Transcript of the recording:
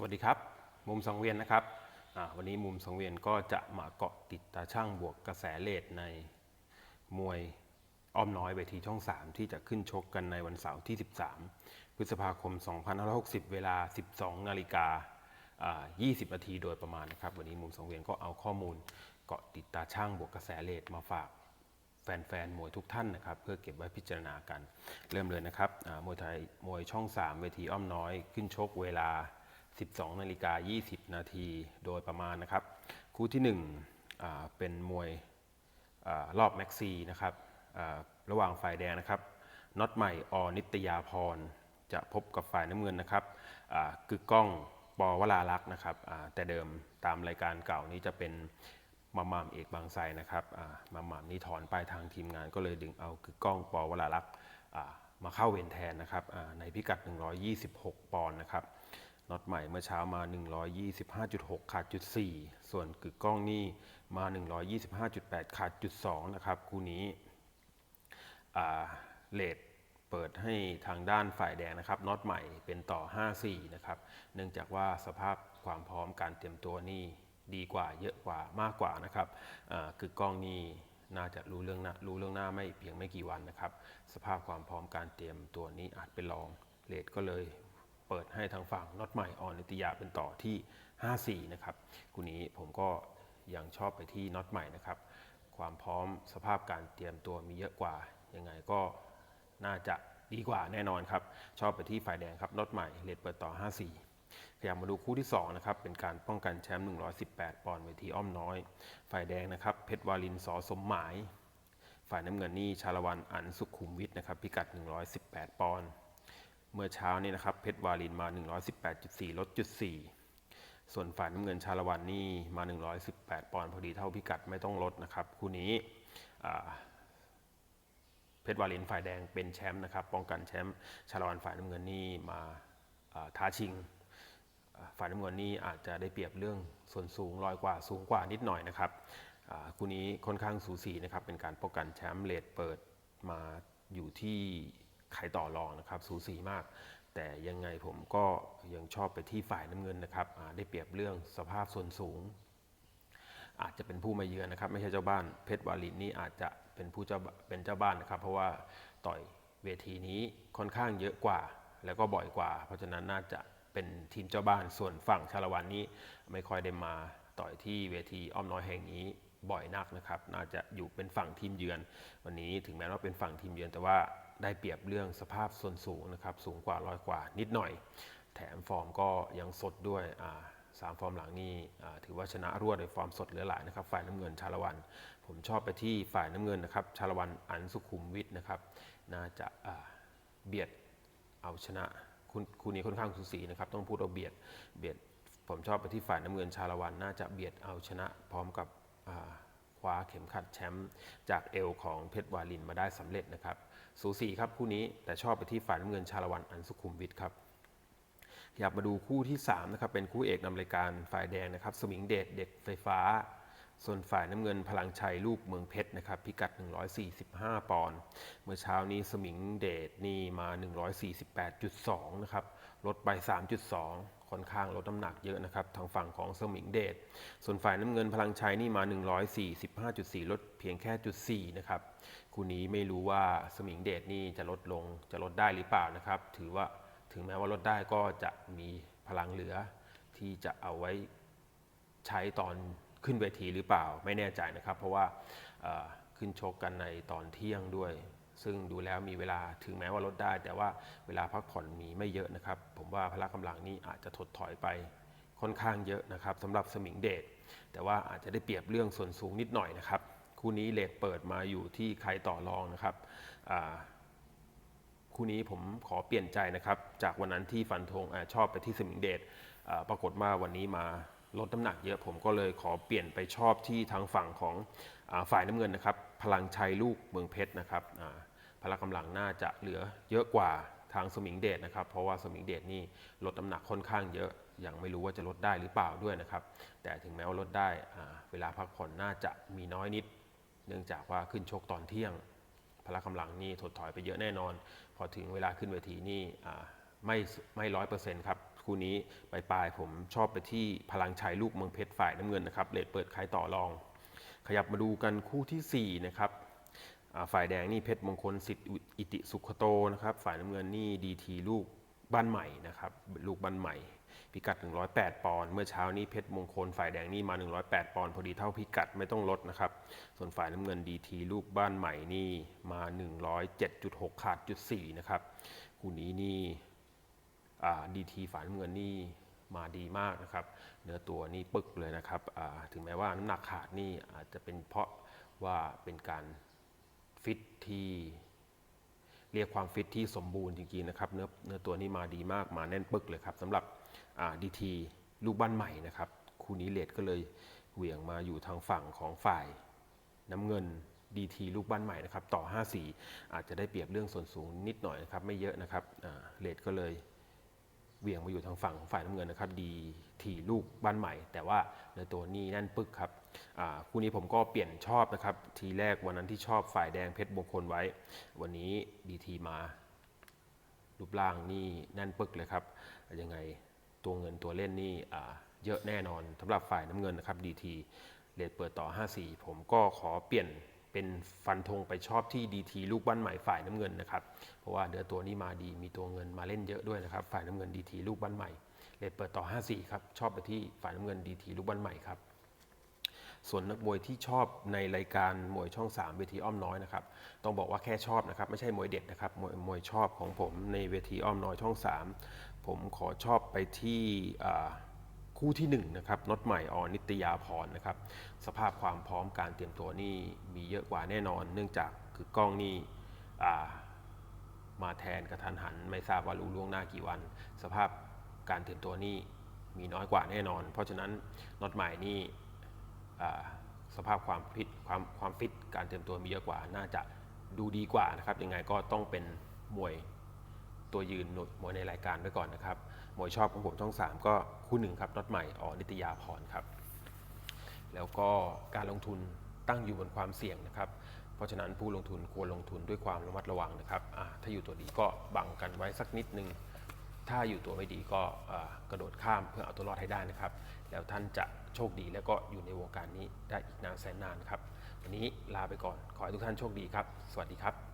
สวัสดีครับ มุมสังเวียนนะครับวันนี้มุมสังเวียนก็จะมาเกาะติดตาช่างบวกกระแสเลดในมวยอ้อมน้อยเวทีช่อง 3 ที่จะขึ้นชกกันในวันเสาร์ที่ 13 พฤษภาคม 2560 เวลา 12 นาฬิกาอ่า20 นาทีโดยประมาณนะครับ วันนี้มุมสังเวียนก็เอาข้อมูลเกาะติดตาช่างบวกกระแสเลดมาฝากแฟนๆมวยทุกท่านนะครับ เพื่อเก็บไว้พิจารณากัน เริ่มเลยนะครับมวยไทยมวยช่อง 3 เวทีอ้อมน้อย ขึ้นชกเวลา 12นาฬิกา20 นาทีโดยประมาณนะครับ คู่ที่1อ่าเป็นมวยอรอบแม็กซีนะครับระหว่างฝ่ายแดงนะครับน็อตใหม่อนิตยาพรจะพบกับฝ่ายน้ำเงินนะครับอ่ากึกก้องปวราลักษ์นะครับแต่เดิมตามรายการเก่านี้จะเป็นมามามเอกบางไทรนะครับอ่ามามามนี่ถอนไปทางทีมงานก็เลยดึงเอาคือกล้องปอวราลักษ์มาเข้าเวรแทนนะครับในพิกัด 126 ปอนด์นะครับ น็อตใหม่เมื่อเช้ามา 125.6 ขาดจุด 4 ส่วนกึกกล้องนี่มา 125.8 ขาดจุด 2 นะครับ คู่นี้เลทเปิดให้ทางด้านฝ่ายแดงนะครับน็อตใหม่เป็นต่อ 5-4 นะครับ เนื่องจากว่าสภาพความพร้อมการเตรียมตัวนี่ดีกว่าเยอะกว่ามากกว่านะครับคือกล้องนี่น่าจะรู้เรื่องน้ารู้เรื่องหน้าไม่เพียงไม่กี่วันนะครับ สภาพความพร้อมการเตรียมตัวนี้อาจเป็นรองเลทก็เลย เปิดให้ทางฝั่งน็อตใหม่ออนิตยาเป็นต่อที่ 5-4 นะครับคู่นี้ผมก็ยังชอบไปที่น็อตใหม่นะครับ ความพร้อมสภาพการเตรียมตัวมีเยอะกว่า ยังไงก็น่าจะดีกว่าแน่นอนครับ ชอบไปที่ฝ่ายแดงครับรถใหม่เลดเปิดต่อ 54ขยับมาดูคู่ที่ 2 นะครับ เป็นการป้องกันแชมป์ 118 ปอนด์เวทีอ้อมน้อย ฝ่ายแดงนะครับ เพชรวาลินสอสมหมาย ฝ่ายน้ำเงินนี่ชาละวันอันสุขุมวิทนะครับ พิกัด 118 ปอนด์ เมื่อเช้านี้นะครับเพชรวาลินมา 118.4 ลดจุด 4 ส่วนฝ่ายน้ำเงินชาละวันนี่มา 118 ปอนด์พอดีเท่าพิกัดไม่ต้องลดนะครับ คู่นี้เพชรวาลินฝ่ายแดงเป็นแชมป์นะครับ ป้องกันแชมป์ชาละวันฝ่ายน้ำเงินนี่มาท้าชิง ฝ่ายน้ำเงินนี่อาจจะได้เปรียบเรื่องส่วนสูงลอยกว่าสูงกว่านิดหน่อยนะครับคู่นี้ค่อนข้างสูสีนะครับเป็นการป้องกันแชมป์เลดเปิดมาอยู่ที่ ไขต่อรองนะครับสูสีมาก แต่ยังไงผมก็ยังชอบไปที่ฝ่ายน้ำเงินนะครับได้เปรียบเรื่องสภาพส่วนสูง อาจจะเป็นผู้มาเยือนนะครับ ไม่ใช่เจ้าบ้านเพชรวาลินนี่อาจจะเป็นผู้เจ้าเป็นเจ้าบ้านนะครับ เพราะว่าต่อยเวทีนี้ค่อนข้างเยอะกว่า แล้วก็บ่อยกว่า เพราะฉะนั้นน่าจะเป็นทีมเจ้าบ้านส่วนฝั่งชาละวันนี้ไม่ค่อยได้มาต่อยที่เวทีอ้อมน้อยแห่งนี้บ่อยนักนะครับ น่าจะอยู่เป็นฝั่งทีมเยือน วันนี้ถึงแม้ว่าเป็นฝั่งทีมเยือนแต่ว่า ได้เปรียบเรื่องสภาพส่วนสูงนะครับสูงกว่าร้อยกว่านิดหน่อย แถมฟอร์มก็ยังสดด้วยสามฟอร์มหลังนี่ถือว่าชนะรวดในฟอร์มสดเหลือหลายนะครับ ฝ่ายน้ำเงินชาละวัน ผมชอบไปที่ฝ่ายน้ำเงินนะครับชาละวันอันสุขุมวิทนะครับน่าจะเบียดเอาชนะคุณคู่นี้ค่อนข้างสูสีนะครับต้องพูดว่าเบียดเบียดผมชอบไปที่ฝ่ายน้ำเงินชาละวัน น่าจะเบียดเอาชนะพร้อมกับ คว้าเข็มขัดแชมป์จากเอวของเพชรวาลินมาได้สำเร็จนะครับ สูสีครับคู่นี้แต่ชอบไปที่ฝ่ายน้ำเงินชาละวันอันสุขุมวิทครับอยากมาดูคู่ที่3นะครับเป็นคู่เอกนำรายการฝ่ายแดงนะครับสมิงเดชเด็กไฟฟ้า ส่วนฝ่ายน้ำเงินพลังชัยลูกเมืองเพชรนะครับพิกัด 145 ปอนด์เมื่อเช้านี้สมิงเดชนี่มา 148.2 นะครับลดไป 3.2 ค่อนข้างลดน้ำหนักเยอะนะครับทางฝั่งของสมิงเดช ส่วนฝ่ายน้ำเงินพลังชัยนี่มา 145.4 ลดเพียงแค่จุด4นะครับคู่นี้ไม่รู้ว่าสมิงเดชนี่จะลดลงจะลดได้หรือเปล่านะครับ ถือว่าถึงแม้ว่าลดได้ก็จะมีพลังเหลือที่จะเอาไว้ใช้ตอนขึ้นเวทีหรือเปล่าไม่แน่ใจนะครับ เพราะว่าขึ้นชกกันในตอนเที่ยงด้วย ซึ่งดูแล้วมีเวลาถึงแม้ว่าลดได้ แต่ว่าเวลาพักผ่อนมีไม่เยอะนะครับ ผมว่าพละกำลังนี้อาจจะถดถอยไปค่อนข้างเยอะนะครับสำหรับสมิงเดชแต่ว่าอาจจะได้เปรียบเรื่องส่วนสูงนิดหน่อยนะครับ คู่นี้เลทเปิดมาอยู่ที่ใครต่อรองนะครับคู่นี้ผมขอเปลี่ยนใจนะครับ จากวันนั้นที่ฟันธงอชอบไปที่สมิงเดชปรากฏว่าวันนี้มาลดน้ำหนักเยอะผมก็เลยขอเปลี่ยนไปชอบที่ทางฝั่งของอฝ่ายน้ำเงินนะครับ พลังชัยลูกเมืองเพชรนะครับ พละกำลังน่าจะเหลือเยอะกว่าทางสมิงเดชนะครับ เพราะว่าสมิงเดชนี่ลดน้ำหนักค่อนข้างเยอะยังไม่รู้ว่าจะลดได้หรือเปล่าด้วยนะครับ แต่ถึงแม้ว่าลดได้เวลาพักผ่อนน่าจะมีน้อยนิด เนื่องจากว่าขึ้นชกตอนเที่ยง พละกำลังนี่ถดถอยไปเยอะแน่นอน พอถึงเวลาขึ้นเวทีนี่ไม่ไม่ร้อยเปอร์เซ็นต์ครับคู่นี้ปลายผมชอบไปที่พลังชัยลูกเมืองเพชรฝ่ายน้ำเงินนะครับเลทเปิดขายต่อรอง ขยับมาดูกันคู่ทีสี่4นะครับ ฝ่ายแดงนี่เพชรมงคลสิทธิ์อิติสุขโตนะครับ ฝ่ายน้ำเงินนี่ดีทีลูกบ้านใหม่นะครับ ลูกบ้านใหม่ พิกัด 108 ปอนด์เมื่อเช้านี้เพชรมงคลฝ่ายแดงนี่มา 108 ปอนด์พอดีเท่าพิกัดไม่ต้องลดนะครับ ส่วนฝ่ายน้ำเงินดีทีลูกบ้านใหม่นี่มา 107.6 ขาดจุด4นะครับคู่นี้นี่ดีทีฝ่ายน้ำเงินนี่มาดีมากนะครับ เนื้อตัวนี่ปึกเลยนะครับถึงแม้ว่าน้ำหนักขาดนี่อาจจะเป็นเพราะว่าเป็นการ ฟิตที่เรียกความฟิตที่สมบูรณ์จริงๆนะครับ เนื้อเนื้อตัวนี้มาดีมากมาแน่นปึกเลยครับสำหรับดีทีลูกบ้านใหม่นะครับคู่นี้เลดก็เลยเหวี่ยงมาอยู่ทางฝั่งของฝ่ายน้ำเงินดีทีลูกบ้านใหม่นะครับต่อ 5-4 อาจจะได้เปรียบเรื่องส่วนสูงนิดหน่อยนะครับไม่เยอะนะครับเลดก็เลย เวียงมาอยู่ทางฝั่งของฝ่ายน้ำเงินนะครับดีทีลูกบ้านใหม่ แต่ว่าในตัวนี้แน่นปึกครับคู่นี้ผมก็เปลี่ยนชอบนะครับ ทีแรกวันนั้นที่ชอบฝ่ายแดงเพชรมงคลไว้ วันนี้ดีทีมารูปร่างนี่แน่นปึกเลยครับยังไงตัวเงินตัวเล่นนี่เยอะแน่นอนสำหรับฝ่ายน้ำเงินนะครับดีทีเลทเปิดต่อ 54 ผมก็ขอเปลี่ยน เป็นฟันธงไปชอบที่ดีทีลูกบ้านใหม่ฝ่ายน้ำเงินนะครับ เพราะว่าเดือตัวนี้มาดีมีตัวเงินมาเล่นเยอะด้วยนะครับ ฝ่ายน้ำเงินดีทีลูกบ้านใหม่เลทเปิดต่อ 54 ครับ ชอบไปที่ฝ่ายน้ำเงินดีทีลูกบ้านใหม่ครับ ส่วนนักมวยที่ชอบในรายการมวยช่อง 3 เวทีอ้อมน้อยนะครับ ต้องบอกว่าแค่ชอบนะครับ ไม่ใช่มวยเด็ดนะครับ มวยมวยชอบของผมในเวทีอ้อมน้อยช่อง 3 ผมขอชอบไปที่อ่า คู่ที่1นะครับน็อตใหม่ออนิตยาพรนะครับสภาพความพร้อมการเตรียมตัวนี่มีเยอะกว่าแน่นอน เนื่องจากคือกล้องนี่มาแทนกระทันหัน ไม่ทราบว่ารู้ล่วงหน้ากี่วัน สภาพการเตรียมตัวนี่มีน้อยกว่าแน่นอน เพราะฉะนั้นน็อตใหม่นี่สภาพความฟิตความความฟิตการเตรียมตัวมีเยอะกว่าน่าจะดูดีกว่านะครับยังไงก็ต้องเป็นมวย ตัวยืนหนุดมวยในรายการไว้ก่อนนะครับมวยชอบของผมช่อง 3 ก็คู่หนึ่งครับน็อตใหม่ออนิตยาพรครับ แล้วก็การลงทุนตั้งอยู่บนความเสี่ยงนะครับ เพราะฉะนั้นผู้ลงทุนควรลงทุนด้วยความระมัดระวังนะครับถ้าอยู่ตัวดีก็บังกันไว้สักนิดนึงถ้าอยู่ตัวไม่ดีก็กระโดดข้ามเพื่อเอาตัวรอดให้ได้นะครับ แล้วท่านจะโชคดีแล้วก็อยู่ในวงการนี้ได้อีกนานแสนนานครับ วันนี้ลาไปก่อน ขอให้ทุกท่านโชคดีครับ สวัสดีครับ